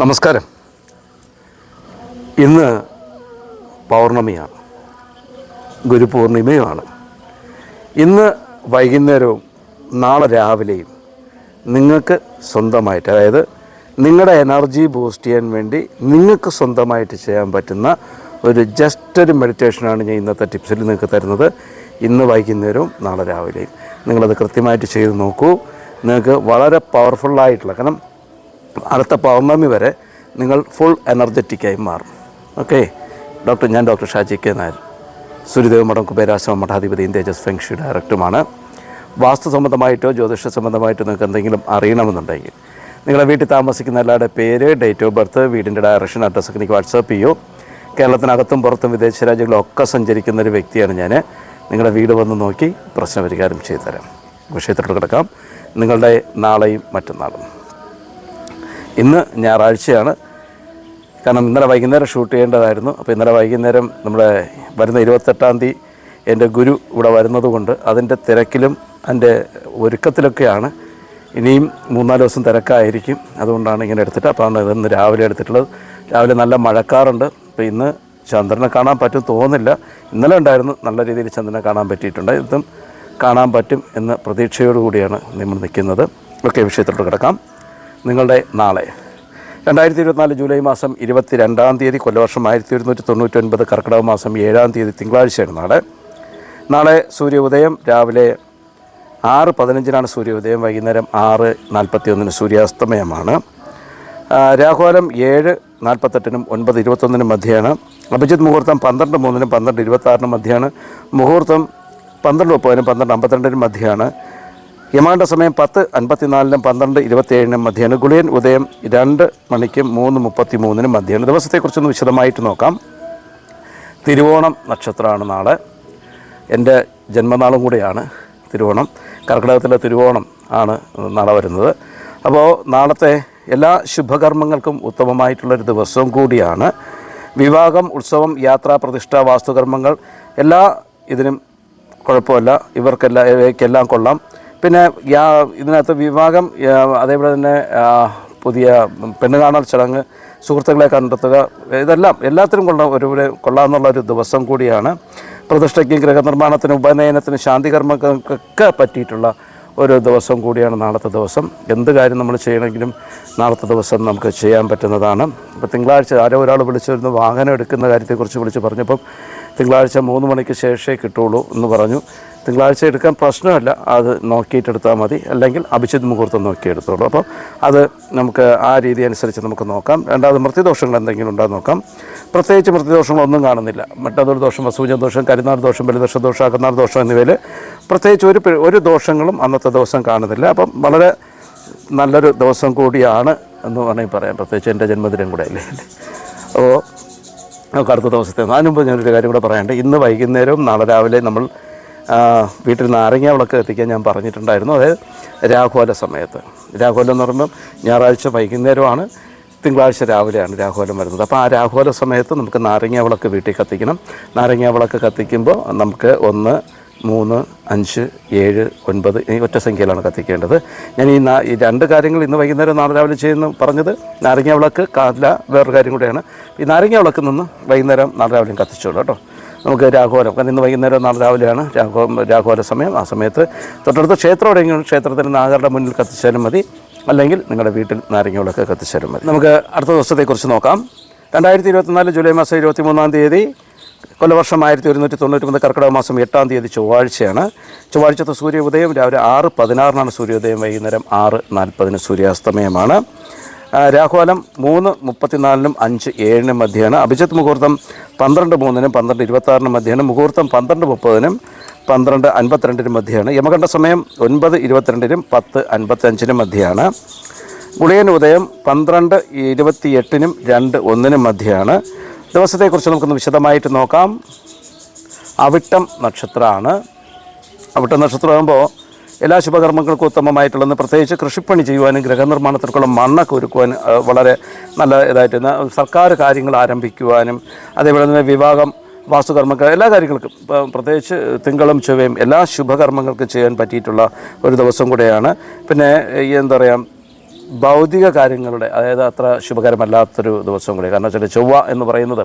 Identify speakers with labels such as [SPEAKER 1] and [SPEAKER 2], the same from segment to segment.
[SPEAKER 1] നമസ്കാരം. ഇന്ന് പൗർണമിയാണ്. ഗുരുപൂർണിമയുമാണ്. ഇന്ന് വൈകുന്നേരവും നാളെ രാവിലെയും നിങ്ങൾക്ക് സ്വന്തമായിട്ട് അതായത് നിങ്ങളുടെ എനർജി ബൂസ്റ്റ് ചെയ്യാൻ വേണ്ടി നിങ്ങൾക്ക് സ്വന്തമായിട്ട് ചെയ്യാൻ പറ്റുന്ന ഒരു ജസ്റ്റ് ഒരു മെഡിറ്റേഷനാണ് ഞാൻ ഇന്നത്തെ ടിപ്സിൽ നിങ്ങൾക്ക് തരുന്നത്. ഇന്ന് വൈകുന്നേരവും നാളെ രാവിലെയും. നിങ്ങളത് കൃത്യമായിട്ട് ചെയ്ത് നോക്കൂ. നിങ്ങൾക്ക് വളരെ പവർഫുള്ളായിട്ടുള്ള കാരണം അടുത്ത പൗർണമി വരെ നിങ്ങൾ ഫുൾ എനർജറ്റിക്കായി മാറും. ഓക്കെ ഡോക്ടർ ഞാൻ ഡോക്ടർ ഷാജി കെ നായർ. സൂര്യദേവ് മഠം കുബേരാശ്രമ മഠാധിപതിയും തേജസ് ഫെങ്ഷി ഡയറക്ടറുമാണ്. വാസ്തു സംബന്ധമായിട്ടോ ജ്യോതിഷ സംബന്ധമായിട്ടോ നിങ്ങൾക്ക് എന്തെങ്കിലും അറിയണമെന്നുണ്ടെങ്കിൽ നിങ്ങളുടെ വീട്ടിൽ താമസിക്കുന്ന എല്ലാവരുടെ പേര് ഡേറ്റ് ഓഫ് ബർത്ത് വീടിന്റെ ഡയറക്ഷൻ അഡ്രസ്സ് എനിക്ക് വാട്സാപ്പ് ചെയ്യൂ. കേരളത്തിനകത്തും പുറത്തും വിദേശ രാജ്യങ്ങളിലൊക്കെ സഞ്ചരിക്കുന്ന ഒരു വ്യക്തിയാണ് ഞാൻ. നിങ്ങളുടെ വീട് വന്ന് നോക്കി പ്രശ്നപരിഹാരം ചെയ്തു തരാം വിഷയത്തിലോട്ട് കിടക്കാം. നിങ്ങളുടെ നാളെയും മറ്റന്നാളും. ഇന്ന് ഞായറാഴ്ചയാണ്. കാരണം ഇന്നലെ വൈകുന്നേരം ഷൂട്ട് ചെയ്യേണ്ടതായിരുന്നു. അപ്പോൾ ഇന്നലെ വൈകുന്നേരം നമ്മുടെ വരുന്ന ഇരുപത്തെട്ടാം തീയതി എന്റെ ഗുരു ഇവിടെ വരുന്നതുകൊണ്ട് അതിന്റെ തിരക്കിലും അതിന്റെ ഒരുക്കത്തിലൊക്കെയാണ്. ഇനിയും മൂന്നാൽ ദിവസം തിരക്കായിരിക്കും. അതുകൊണ്ടാണ് ഇങ്ങനെ എടുത്തിട്ട് അപ്പോൾ ഇന്ന് രാവിലെ എടുത്തിട്ടുള്ളത്. രാവിലെ നല്ല മഴക്കാറുണ്ട്. അപ്പോൾ ഇന്ന് ചന്ദ്രനെ കാണാൻ പറ്റും തോന്നുന്നില്ല. ഇന്നലെ ഉണ്ടായിരുന്നു. നല്ല രീതിയിൽ ചന്ദ്രനെ കാണാൻ പറ്റിയിട്ടുണ്ട്. ഇതും കാണാൻ പറ്റും എന്ന പ്രതീക്ഷയോടുകൂടിയാണ് നമ്മൾ നിൽക്കുന്നത്. ഒക്കെ വിഷയത്തിലോട്ട് കിടക്കാം. നിങ്ങളുടെ നാളെ. രണ്ടായിരത്തി ഇരുപത്തിനാല് ജൂലൈ മാസം ഇരുപത്തി രണ്ടാം തീയതി കൊല്ലവർഷം ആയിരത്തി ഒരുന്നൂറ്റി തൊണ്ണൂറ്റൊൻപത് കർക്കിടക മാസം ഏഴാം തീയതി തിങ്കളാഴ്ചയാണ് നാളെ. നാളെ സൂര്യോദയം രാവിലെ ആറ് പതിനഞ്ചിനാണ് സൂര്യോദയം വൈകുന്നേരം ആറ് നാൽപ്പത്തി ഒന്നിന് സൂര്യാസ്തമയമാണ് രാഹുകാലം ഏഴ് നാൽപ്പത്തെട്ടിനും ഒൻപത് ഇരുപത്തൊന്നിനും മധ്യയാണ് അഭിജിത്ത് മുഹൂർത്തം പന്ത്രണ്ട് മൂന്നിനും പന്ത്രണ്ട് ഇരുപത്താറിനും മധ്യയാണ് മുഹൂർത്തം പന്ത്രണ്ട് മുപ്പതിനും പന്ത്രണ്ട് അമ്പത്തിരണ്ടിനും മധ്യയാണ് യമാണ്ട സമയം പത്ത് അൻപത്തിനാലിനും പന്ത്രണ്ട് ഇരുപത്തിയേഴിനും മധ്യേന. ഗുളിയൻ ഉദയം രണ്ട് മണിക്കും മൂന്ന് മുപ്പത്തി മൂന്നിനും മധ്യേന. ദിവസത്തെക്കുറിച്ചൊന്ന് വിശദമായിട്ട് നോക്കാം. തിരുവോണം നക്ഷത്രമാണ് നാളെ. എന്റെ ജന്മനാളും കൂടിയാണ് തിരുവോണം. കർക്കിടകത്തിലെ തിരുവോണം ആണ് നാളെ വരുന്നത്. അപ്പോൾ നാളത്തെ എല്ലാ ശുഭകർമ്മങ്ങൾക്കും ഉത്തമമായിട്ടുള്ളൊരു ദിവസവും കൂടിയാണ്. വിവാഹം ഉത്സവം യാത്രാ പ്രതിഷ്ഠ വാസ്തുകർമ്മങ്ങൾ എല്ലാ ഇതിനും കുഴപ്പമില്ല. ഇവർക്കെല്ലാം ഇവയ്ക്കെല്ലാം കൊള്ളാം. പിന്നെ ഇതിനകത്ത് വിവാഹം അതേപോലെ തന്നെ പുതിയ പെണ്ണ് കാണൽ ചടങ്ങ് സുഹൃത്തുക്കളെ കണ്ടെത്തുക ഇതെല്ലാം എല്ലാത്തിനും കൊള്ള ഒരു കൊള്ളാമെന്നുള്ള ഒരു ദിവസം കൂടിയാണ്. പ്രതിഷ്ഠയ്ക്കും ഗൃഹനിർമ്മാണത്തിനും ഉപനയനത്തിനും ശാന്തികർമ്മങ്ങൾക്കൊക്കെ പറ്റിയിട്ടുള്ള ഒരു ദിവസം കൂടിയാണ് നാളത്തെ ദിവസം. എന്ത് കാര്യം നമ്മൾ ചെയ്യണമെങ്കിലും നാളത്തെ ദിവസം നമുക്ക് ചെയ്യാൻ പറ്റുന്നതാണ്. ഇപ്പോൾ തിങ്കളാഴ്ച ആരോ ഒരാൾ വിളിച്ചിരുന്നു വാഹനം എടുക്കുന്ന കാര്യത്തെക്കുറിച്ച് വിളിച്ച് പറഞ്ഞപ്പം തിങ്കളാഴ്ച മൂന്ന് മണിക്ക് ശേഷമേ കിട്ടുള്ളൂ എന്ന് പറഞ്ഞു. തിങ്കളാഴ്ച എടുക്കാൻ പ്രശ്നമല്ല. അത് നോക്കിയിട്ട് എടുത്താൽ മതി. അല്ലെങ്കിൽ അഭിജിത് മുഹൂർത്തം നോക്കിയെടുത്തോളൂ അപ്പോൾ അത് നമുക്ക് ആ രീതി അനുസരിച്ച് നമുക്ക് നോക്കാം. രണ്ടാമത് മൃത്യുദോഷങ്ങൾ എന്തെങ്കിലും ഉണ്ടോ നോക്കാം. പ്രത്യേകിച്ച് മൃത്യുദോഷങ്ങളൊന്നും കാണുന്നില്ല. മറ്റതൊരു ദോഷം വസൂജ ദോഷം കരുനാട് ദോഷം ബലിദോഷ ദോഷം അകന്നാൾ ദോഷം എന്നിവയിൽ പ്രത്യേകിച്ച് ഒരു ഒരു ദോഷങ്ങളും അന്നത്തെ ദിവസം കാണുന്നില്ല. അപ്പം വളരെ നല്ലൊരു ദിവസം കൂടിയാണ് എന്ന് വേണമെങ്കിൽ പറയാം. പ്രത്യേകിച്ച് എന്റെ ജന്മദിനം കൂടെ അല്ലേ? അപ്പോൾ നമുക്ക് അടുത്ത ദിവസത്തെ അതിന് മുമ്പ് ഞാനൊരു കാര്യം കൂടെ പറയാനുണ്ട്. ഇന്ന് വൈകുന്നേരവും നാളെ രാവിലെ നമ്മൾ വീട്ടിൽ നാരങ്ങ വിളക്ക് എത്തിക്കാൻ ഞാൻ പറഞ്ഞിട്ടുണ്ടായിരുന്നു. അതായത് രാഘോല സമയത്ത്. രാഘോലം എന്ന് പറയുമ്പം ഞായറാഴ്ച വൈകുന്നേരമാണ് തിങ്കളാഴ്ച രാവിലെയാണ് രാഘോലം വരുന്നത്. അപ്പോൾ ആ രാഘോല സമയത്ത് നമുക്ക് നാരങ്ങ വിളക്ക് വീട്ടിൽ കത്തിക്കണം. നാരങ്ങ വിളക്ക് കത്തിക്കുമ്പോൾ നമുക്ക് ഒന്ന് മൂന്ന് അഞ്ച് ഏഴ് ഒൻപത് ഈ ഒറ്റ സംഖ്യയിലാണ് കത്തിക്കേണ്ടത്. ഞാൻ ഈ ഈ രണ്ട് കാര്യങ്ങൾ ഇന്ന് വൈകുന്നേരം നാളെ രാവിലെ ചെയ്യുന്നു പറഞ്ഞത് നാരങ്ങ വിളക്ക് കാല വേറൊരു കാര്യം കൂടെയാണ്. ഈ നാരങ്ങ വിളക്ക് നിന്ന് വൈകുന്നേരം നാളെ രാവിലെയും കത്തിച്ചോളൂ കേട്ടോ. നമുക്ക് രാഘോരം. കാരണം ഇന്ന് വൈകുന്നേരം നാളെ രാവിലെയാണ് രാഘോ രാഘോര സമയം. ആ സമയത്ത് തൊട്ടടുത്ത ക്ഷേത്രം എവിടെയെങ്കിലും ക്ഷേത്രത്തിന് നാഗരുടെ മുന്നിൽ കത്തിച്ചാലും മതി. അല്ലെങ്കിൽ നിങ്ങളുടെ വീട്ടിൽ നാരങ്ങകളൊക്കെ കത്തിച്ചാലും മതി. നമുക്ക് അടുത്ത ദിവസത്തെക്കുറിച്ച് നോക്കാം. രണ്ടായിരത്തി ഇരുപത്തിനാല് ജൂലൈ മാസം ഇരുപത്തി മൂന്നാം തീയതി കൊല്ലവർഷം ആയിരത്തി ഒരുന്നൂറ്റി തൊണ്ണൂറ്റി മൂന്ന് കർക്കിടക മാസം എട്ടാം തീയതി ചൊവ്വാഴ്ചയാണ്. ചൊവ്വാഴ്ചത്തെ സൂര്യോദയം രാവിലെ ആറ് പതിനാറിനാണ് സൂര്യോദയം. വൈകുന്നേരം ആറ് നാൽപ്പതിന് സൂര്യാസ്തമയമാണ്. ആ, രാഹുകാലം മൂന്ന് മുപ്പത്തിനാലിനും അഞ്ച് ഏഴിനും മധ്യയാണ് അഭിജിത്ത് മുഹൂർത്തം പന്ത്രണ്ട് മൂന്നിനും പന്ത്രണ്ട് ഇരുപത്താറിനും മധ്യയാണ് മുഹൂർത്തം പന്ത്രണ്ട് മുപ്പതിനും പന്ത്രണ്ട് അൻപത്തിരണ്ടിനും മധ്യയാണ് യമകണ്ഠ സമയം ഒൻപത് ഇരുപത്തിരണ്ടിനും പത്ത് അൻപത്തഞ്ചിനും മധ്യയാണ് ഗുളിയൻ ഉദയം പന്ത്രണ്ട് ഇരുപത്തിയെട്ടിനും രണ്ട് ഒന്നിനും മധ്യയാണ് ദിവസത്തെക്കുറിച്ച് നമുക്കൊന്ന് വിശദമായിട്ട് നോക്കാം. അവിട്ടം നക്ഷത്രമാണ് അവിട്ടം നക്ഷത്രമാകുമ്പോൾ എല്ലാ ശുഭകർമ്മങ്ങൾക്കും ഉത്തമമായിട്ടുള്ളത് പ്രത്യേകിച്ച് കൃഷിപ്പണി ചെയ്യുവാനും ഗൃഹനിർമ്മാണത്തിനുള്ള മണ്ണൊക്കെ ഒരുക്കുവാനും വളരെ നല്ല ഇതായിട്ട് സർക്കാർ കാര്യങ്ങൾ ആരംഭിക്കുവാനും അതേപോലെ തന്നെ വിവാഹം വാസ്തുകർമ്മങ്ങൾ എല്ലാ കാര്യങ്ങൾക്കും പ്രത്യേകിച്ച് തിങ്കളും ചൊവ്വയും എല്ലാ ശുഭകർമ്മങ്ങൾക്കും ചെയ്യാൻ പറ്റിയിട്ടുള്ള ഒരു ദിവസം കൂടെയാണ്. പിന്നെ എന്താ പറയുക ഭൗതിക കാര്യങ്ങളുടെ അതായത് അത്ര ശുഭകരമല്ലാത്തൊരു ദിവസം കൂടി. കാരണം വെച്ചാൽ ചൊവ്വ എന്ന് പറയുന്നത്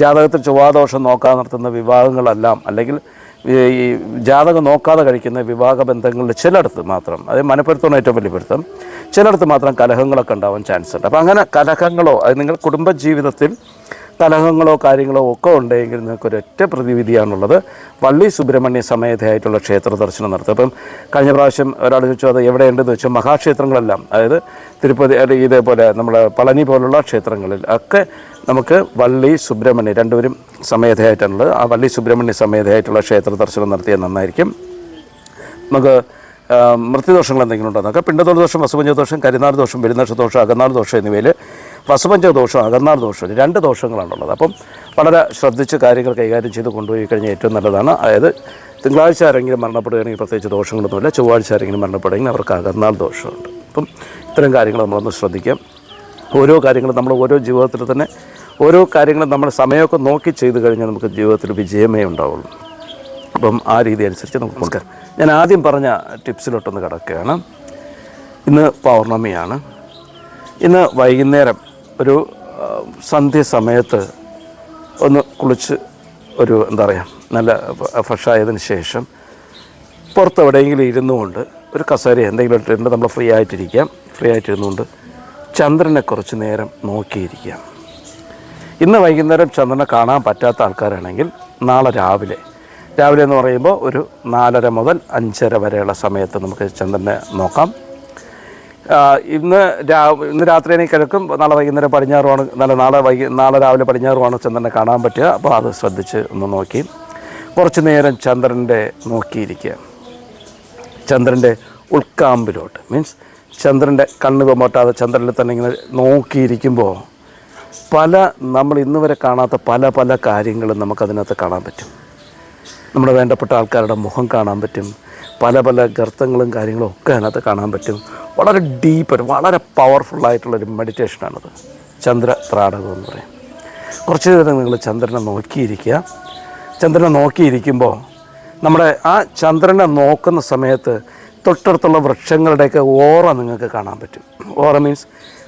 [SPEAKER 1] ജാതകത്തിൽ ചൊവ്വാദോഷം നോക്കാൻ നടത്തുന്ന വിവാഹങ്ങളെല്ലാം അല്ലെങ്കിൽ ഈ ജാതകം നോക്കാതെ കഴിക്കുന്ന വിവാഹ ബന്ധങ്ങളിൽ ചിലയിടത്ത് മാത്രം അത് മനപ്പൊരുത്തമാണ് ഏറ്റവും വലിയ പൊരുത്തം. ചിലയിടത്ത് മാത്രം കലഹങ്ങളൊക്കെ ഉണ്ടാവാൻ ചാൻസ് ഉണ്ട്. അപ്പോൾ അങ്ങനെ കലഹങ്ങളോ അത് നിങ്ങൾ കുടുംബജീവിതത്തിൽ കലഹങ്ങളോ കാര്യങ്ങളോ ഒക്കെ ഉണ്ടെങ്കിൽ നിങ്ങൾക്ക് ഒരൊറ്റ പ്രതിവിധിയാണുള്ളത്. വള്ളി സുബ്രഹ്മണ്യ സമേതയായിട്ടുള്ള ക്ഷേത്ര ദർശനം നടത്തുക. അപ്പം കഴിഞ്ഞ പ്രാവശ്യം ഒരാൾ ചോദിച്ചു അത് എവിടെയുണ്ടെന്ന്? വെച്ചാൽ മഹാക്ഷേത്രങ്ങളെല്ലാം. അതായത് തിരുപ്പതി ഇതേപോലെ നമ്മുടെ പളനി പോലുള്ള ക്ഷേത്രങ്ങളിൽ ഒക്കെ നമുക്ക് വള്ളി സുബ്രഹ്മണ്യ രണ്ടുപേരും സമേതയായിട്ടുള്ളത്. ആ വള്ളി സുബ്രഹ്മണ്യ സമേതയായിട്ടുള്ള ക്ഷേത്ര ദർശനം നടത്തിയാൽ നന്നായിരിക്കും. നമുക്ക് മൃത്യുദോഷങ്ങൾ എന്തെങ്കിലും ഉണ്ടോ? നോക്കാം പിണ്ടതോട് ദോഷം വസുപഞ്ചദോഷം കരിനാൾ ദോഷം പെരുന്നക്ഷ ദോഷം അകന്നാൾ ദോഷം എന്നിവയിൽ വസുപഞ്ച ദോഷം അകന്നാൾ ദോഷം രണ്ട് ദോഷങ്ങളാണുള്ളത് അപ്പം വളരെ ശ്രദ്ധിച്ച് കാര്യങ്ങൾ കൈകാര്യം ചെയ്ത് കൊണ്ടുപോയി കഴിഞ്ഞാൽ ഏറ്റവും നല്ലതാണ്. അതായത് തിങ്കളാഴ്ച ആരെങ്കിലും മരണപ്പെടുകയാണെങ്കിൽ പ്രത്യേകിച്ച് ദോഷങ്ങളൊന്നുമില്ല. ചൊവ്വാഴ്ച ആരെങ്കിലും മരണപ്പെടുകയാണെങ്കിൽ അവർക്ക് അകന്നാൾ ദോഷമുണ്ട്. അപ്പം ഇത്തരം കാര്യങ്ങൾ നമ്മളൊന്ന് ശ്രദ്ധിക്കാം. ഓരോ കാര്യങ്ങളും നമ്മൾ ഓരോ ജീവിതത്തിൽ തന്നെ ഓരോ കാര്യങ്ങളും നമ്മൾ സമയമൊക്കെ നോക്കി ചെയ്ത് കഴിഞ്ഞാൽ നമുക്ക് ജീവിതത്തിൽ വിജയമേ ഉണ്ടാവുള്ളൂ. അപ്പം ആ രീതി അനുസരിച്ച് നമുക്ക് കൊടുക്കാം ഞാൻ ആദ്യം പറഞ്ഞ ടിപ്സിലോട്ടൊന്ന് കിടക്കുകയാണ്. ഇന്ന് പൗർണമിയാണ്. ഇന്ന് വൈകുന്നേരം ഒരു സന്ധ്യ സമയത്ത് ഒന്ന് കുളിച്ച് ഒരു എന്താ പറയുക നല്ല ഫ്രഷായതിന് ശേഷം പുറത്ത് എവിടെയെങ്കിലും ഇരുന്നുകൊണ്ട് ഒരു കസേര എന്തെങ്കിലും ഇട്ടിട്ടുണ്ട് നമ്മൾ ഫ്രീ ആയിട്ടിരിക്കാം ഫ്രീ ആയിട്ടിരുന്നുകൊണ്ട് ചന്ദ്രനെ കുറച്ച് നേരം നോക്കിയിരിക്കാം. ഇന്ന് വൈകുന്നേരം ചന്ദ്രനെ കാണാൻ പറ്റാത്ത ആൾക്കാരാണെങ്കിൽ നാളെ രാവിലെ രാവിലെ എന്ന് പറയുമ്പോൾ ഒരു നാലര മുതൽ അഞ്ചര വരെയുള്ള സമയത്ത് നമുക്ക് ചന്ദ്രനെ നോക്കാം. ഇന്ന് രാ ഇന്ന് രാത്രി എനിക്ക് കിഴക്കും നാളെ വൈകുന്നേരം പടിഞ്ഞാറുമാണ് നല്ല നാളെ വൈകി നാളെ രാവിലെ പടിഞ്ഞാറുമാണ് ചന്ദ്രനെ കാണാൻ പറ്റുക. അപ്പോൾ അത് ശ്രദ്ധിച്ച് ഒന്ന് നോക്കി. കുറച്ച് നേരം ചന്ദ്രന്റെ നോക്കിയിരിക്കുക. ചന്ദ്രന്റെ ഉൾക്കാമ്പിലോട്ട്. മീൻസ് ചന്ദ്രന്റെ കണ്ണ് കൊമ്മട്ടാതെ ചന്ദ്രനിൽ തന്നെ ഇങ്ങനെ നോക്കിയിരിക്കുമ്പോൾ പല നമ്മൾ ഇന്ന് വരെ കാണാത്ത പല പല കാര്യങ്ങളും നമുക്കതിനകത്ത് കാണാൻ പറ്റും. നമ്മുടെ വേണ്ടപ്പെട്ട ആൾക്കാരുടെ മുഖം കാണാൻ പറ്റും. പല പല ഗർത്തങ്ങളും കാര്യങ്ങളും ഒക്കെ അതിനകത്ത് കാണാൻ പറ്റും. വളരെ ഡീപ്പ് വളരെ പവർഫുള്ളായിട്ടുള്ളൊരു മെഡിറ്റേഷനാണത് ചന്ദ്ര ത്രാടകം എന്ന് പറയും. കുറച്ച് നേരം നിങ്ങൾ ചന്ദ്രനെ നോക്കിയിരിക്കുക. ചന്ദ്രനെ നോക്കിയിരിക്കുമ്പോൾ നമ്മുടെ ആ ചന്ദ്രനെ നോക്കുന്ന സമയത്ത് തൊട്ടടുത്തുള്ള വൃക്ഷങ്ങളുടെയൊക്കെ ഓറ നിങ്ങൾക്ക് കാണാൻ പറ്റും. ഓറ മീൻസ്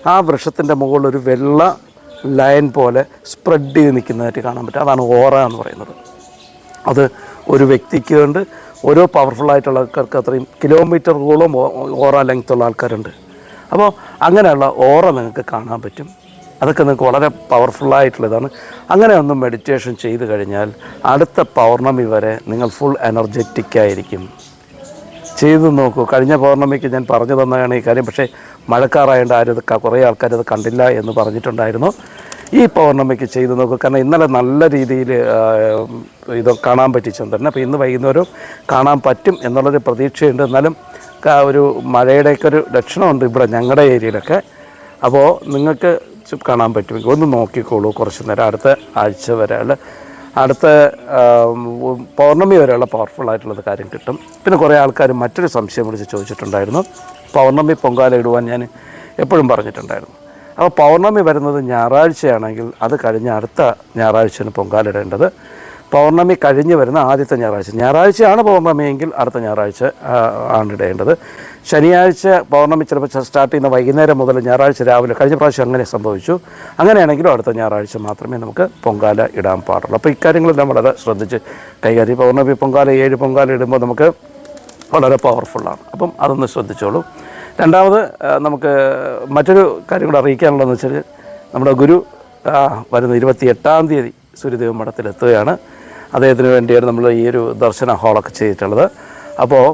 [SPEAKER 1] ആ വൃക്ഷത്തിന്റെ മുകളിൽ ഒരു വെള്ള ലൈൻ പോലെ സ്പ്രെഡ് ചെയ്ത് നിൽക്കുന്നതായിട്ട് കാണാൻ പറ്റും. അതാണ് ഓറ എന്ന് പറയുന്നത്. അത് ഒരു വ്യക്തിക്ക് കൊണ്ട് ഓരോ പവർഫുൾ ആയിട്ടുള്ള ആൾക്കാർക്ക് അത്രയും കിലോമീറ്ററുകളും ഓറ ലെങ്ത് ഉള്ള ആൾക്കാരുണ്ട്. അപ്പോൾ അങ്ങനെയുള്ള ഓറ നിങ്ങൾക്ക് കാണാൻ പറ്റും. അതൊക്കെ നിങ്ങൾക്ക് വളരെ പവർഫുള്ളായിട്ടുള്ളതാണ് അങ്ങനെ ഒന്ന് മെഡിറ്റേഷൻ ചെയ്ത് കഴിഞ്ഞാൽ അടുത്ത പൗർണമി വരെ നിങ്ങൾ ഫുൾ എനർജറ്റിക് ആയിരിക്കും. ചെയ്തു നോക്കൂ. കഴിഞ്ഞ പൗർണമിക്ക് ഞാൻ പറഞ്ഞു തന്നതാണ് ഈ കാര്യം. പക്ഷേ മഴക്കാറായതുകൊണ്ട് ആരും ഇത് കുറേ ആൾക്കാർ അത് കണ്ടില്ല എന്ന് പറഞ്ഞിട്ടുണ്ടായിരുന്നു. ഈ പൗർണമിക്ക് ചെയ്ത് നോക്കുക കാരണം ഇന്നലെ നല്ല രീതിയിൽ ഇത് കാണാൻ പറ്റി ചന്ദ്രൻ അപ്പോൾ ഇന്ന് വൈകുന്നേരം കാണാൻ പറ്റും എന്നുള്ളൊരു പ്രതീക്ഷയുണ്ട്. എന്നാലും ഒരു മഴയുടെയൊക്കെ ഒരു ലക്ഷണമുണ്ട് ഇവിടെ ഞങ്ങളുടെ ഏരിയയിലൊക്കെ. അപ്പോൾ നിങ്ങൾക്ക് കാണാൻ പറ്റുമെങ്കിൽ ഒന്ന് നോക്കിക്കോളൂ കുറച്ച് നേരം. അടുത്ത ആഴ്ച വരെ അടുത്ത പൗർണമി വരെയുള്ള പവർഫുൾ കാര്യം കിട്ടും. പിന്നെ കുറേ ആൾക്കാർ മറ്റൊരു സംശയം വിളിച്ച് ചോദിച്ചിട്ടുണ്ടായിരുന്നു. പൗർണമി പൊങ്കാല ഇടുവാൻ ഞാൻ എപ്പോഴും പറഞ്ഞിട്ടുണ്ടായിരുന്നു. അപ്പോൾ പൗർണമി വരുന്നത് ഞായറാഴ്ചയാണെങ്കിൽ അത് കഴിഞ്ഞ അടുത്ത ഞായറാഴ്ചയാണ് പൊങ്കാലിടേണ്ടത്. പൗർണമി കഴിഞ്ഞ് വരുന്ന ആദ്യത്തെ ഞായറാഴ്ച. ഞായറാഴ്ചയാണ് പൗർണമിയെങ്കിൽ അടുത്ത ഞായറാഴ്ച ആണ് ഇടേണ്ടത്. ശനിയാഴ്ച പൗർണമി ചിലപ്പോൾ സ്റ്റാർട്ട് ചെയ്യുന്ന വൈകുന്നേരം മുതൽ ഞായറാഴ്ച രാവിലെ കഴിഞ്ഞ പ്രാവശ്യം അങ്ങനെ സംഭവിച്ചു. അങ്ങനെയാണെങ്കിലും അടുത്ത ഞായറാഴ്ച മാത്രമേ നമുക്ക് പൊങ്കാല ഇടാൻ പാടുള്ളൂ. അപ്പോൾ ഇക്കാര്യങ്ങളെല്ലാം വളരെ ശ്രദ്ധിച്ച് കൈകാര്യം. പൗർണമി പൊങ്കാല ഏഴ് പൊങ്കാല ഇടുമ്പോൾ നമുക്ക് വളരെ പവർഫുള്ളാണ് അപ്പം അതൊന്ന് ശ്രദ്ധിച്ചോളൂ. രണ്ടാമത് നമുക്ക് മറ്റൊരു കാര്യം കൂടെ അറിയിക്കാനുള്ളതെന്ന് വെച്ചാൽ നമ്മുടെ ഗുരു വരുന്ന ഇരുപത്തി എട്ടാം തീയതി സൂര്യദേവ മഠത്തിലെത്തുകയാണ്. അദ്ദേഹത്തിന് വേണ്ടിയാണ് നമ്മൾ ഈ ഒരു ദർശന ഹാളൊക്കെ ചെയ്തിട്ടുള്ളത്. അപ്പോൾ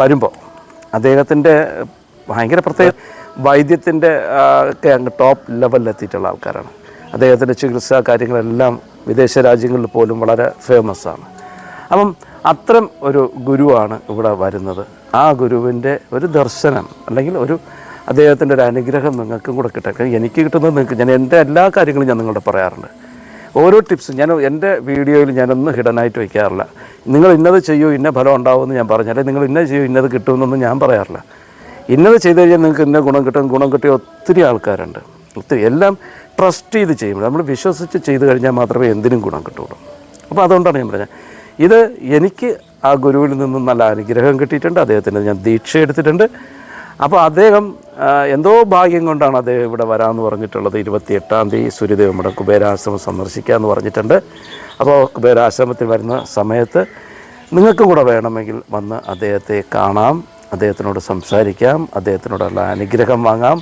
[SPEAKER 1] വരുമ്പോൾ അദ്ദേഹത്തിന്റെ ഭയങ്കര പ്രത്യേക വൈദ്യത്തിന്റെ ഒക്കെ അങ്ങ് ടോപ്പ് ലെവലിലെത്തിയിട്ടുള്ള ആൾക്കാരാണ്. അദ്ദേഹത്തിന്റെ ചികിത്സാ കാര്യങ്ങളെല്ലാം വിദേശ രാജ്യങ്ങളിൽ പോലും വളരെ ഫേമസ് ആണ്. അപ്പം അത്തരം ഒരു ഗുരുവാണ് ഇവിടെ വരുന്നത്. ആ ഗുരുവിന്റെ ഒരു ദർശനം അല്ലെങ്കിൽ ഒരു അദ്ദേഹത്തിന്റെ ഒരു അനുഗ്രഹം നിങ്ങൾക്കും കൂടെ കാരണം എനിക്ക് കിട്ടുന്നത് നിങ്ങൾക്ക് ഞാൻ എന്റെ എല്ലാ കാര്യങ്ങളും ഞാൻ നിങ്ങളോട് പറയാറുണ്ട്. ഓരോ ടിപ്സും ഞാൻ എന്റെ വീഡിയോയിൽ ഞാനൊന്നും ഹിഡനായിട്ട് വയ്ക്കാറില്ല. നിങ്ങൾ ഇന്നത് ചെയ്യൂ ഇന്ന ഫലം ഉണ്ടാവുമെന്ന് ഞാൻ പറഞ്ഞു അല്ലെങ്കിൽ നിങ്ങൾ ഇന്നത് ചെയ്യൂ ഇന്നത് കിട്ടുമെന്നൊന്നും ഞാൻ പറയാറില്ല. ഇന്നത് ചെയ്ത് കഴിഞ്ഞാൽ നിങ്ങൾക്ക് ഇന്ന ഗുണം കിട്ടും ഗുണം കിട്ടിയ ഒത്തിരി ആൾക്കാരുണ്ട്. ഒത്തിരി എല്ലാം ട്രസ്റ്റ് ചെയ്ത് ചെയ്യുമ്പോൾ നമ്മൾ വിശ്വസിച്ച് ചെയ്ത് കഴിഞ്ഞാൽ മാത്രമേ എന്തിനും ഗുണം കിട്ടുള്ളൂ അപ്പോൾ അതുകൊണ്ടാണ് ഞാൻ പറഞ്ഞത്. ഇത് എനിക്ക് ആ ഗുരുവിൽ നിന്നും നല്ല അനുഗ്രഹം കിട്ടിയിട്ടുണ്ട്. അദ്ദേഹത്തിന് ഞാൻ ദീക്ഷ എടുത്തിട്ടുണ്ട്. അപ്പോൾ അദ്ദേഹം എന്തോ ഭാഗ്യം കൊണ്ടാണ് അദ്ദേഹം ഇവിടെ വരാമെന്ന് പറഞ്ഞിട്ടുള്ളത്. ഇരുപത്തി എട്ടാം തീയതി സൂര്യദേവ് നമ്മുടെ കുബേരാശ്രമം സന്ദർശിക്കാമെന്ന് പറഞ്ഞിട്ടുണ്ട്. അപ്പോൾ കുബേരാശ്രമത്തിൽ വരുന്ന സമയത്ത് നിങ്ങൾക്കും കൂടെ വേണമെങ്കിൽ വന്ന് അദ്ദേഹത്തെ കാണാം അദ്ദേഹത്തിനോട് സംസാരിക്കാം അദ്ദേഹത്തിനോടുള്ള അനുഗ്രഹം വാങ്ങാം.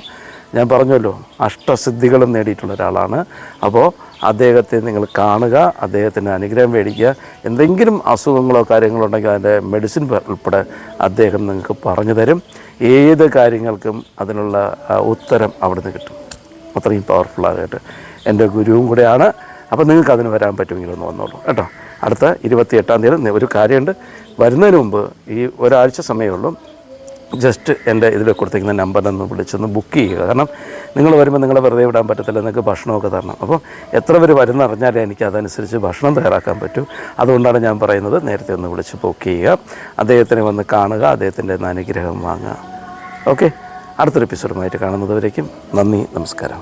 [SPEAKER 1] ഞാൻ പറഞ്ഞല്ലോ അഷ്ടസിദ്ധികളും നേടിയിട്ടുള്ള ഒരാളാണ്. അപ്പോൾ അദ്ദേഹത്തെ നിങ്ങൾ കാണുക അദ്ദേഹത്തിന്റെ അനുഗ്രഹം മേടിക്കുക. എന്തെങ്കിലും അസുഖങ്ങളോ കാര്യങ്ങളോ ഉണ്ടെങ്കിൽ അതിന്റെ മെഡിസിൻ ഉൾപ്പെടെ അദ്ദേഹം നിങ്ങൾക്ക് പറഞ്ഞു തരും. ഏത് കാര്യങ്ങൾക്കും അതിനുള്ള ഉത്തരം അവിടുന്ന് കിട്ടും. അത്രയും ആയിട്ട് എന്റെ ഗുരുവും കൂടെയാണ്. അപ്പോൾ നിങ്ങൾക്ക് അതിന് വരാൻ പറ്റുമെങ്കിൽ ഒന്ന് വന്നോളൂ കേട്ടോ. അടുത്ത ഇരുപത്തി എട്ടാം തീയതി ഒരു കാര്യമുണ്ട്. വരുന്നതിന് മുമ്പ് ഈ ഒരാഴ്ച സമയമേ ഉള്ളൂ. ജസ്റ്റ് എന്റെ ഇതിൽ കൊടുത്തിരിക്കുന്ന നമ്പറിലൊന്ന് വിളിച്ചൊന്ന് ബുക്ക് ചെയ്യുക. കാരണം നിങ്ങൾ വരുമ്പോൾ നിങ്ങളെ വെറുതെ വിടാൻ പറ്റത്തില്ല നിങ്ങൾക്ക് ഭക്ഷണമൊക്കെ തരണം. അപ്പോൾ എത്ര പേര് വരുന്ന അറിഞ്ഞാലേ എനിക്ക് അതനുസരിച്ച് ഭക്ഷണം തയ്യാറാക്കാൻ പറ്റൂ. അതുകൊണ്ടാണ് ഞാൻ പറയുന്നത് നേരത്തെ ഒന്ന് വിളിച്ച് ബുക്ക് ചെയ്യുക. അദ്ദേഹത്തിനെ വന്ന് കാണുക അദ്ദേഹത്തിന്റെ അനുഗ്രഹം വാങ്ങുക. ഓക്കെ അടുത്തൊരു എപ്പിസോഡുമായിട്ട് കാണുന്നതുവരേക്കും നന്ദി നമസ്കാരം.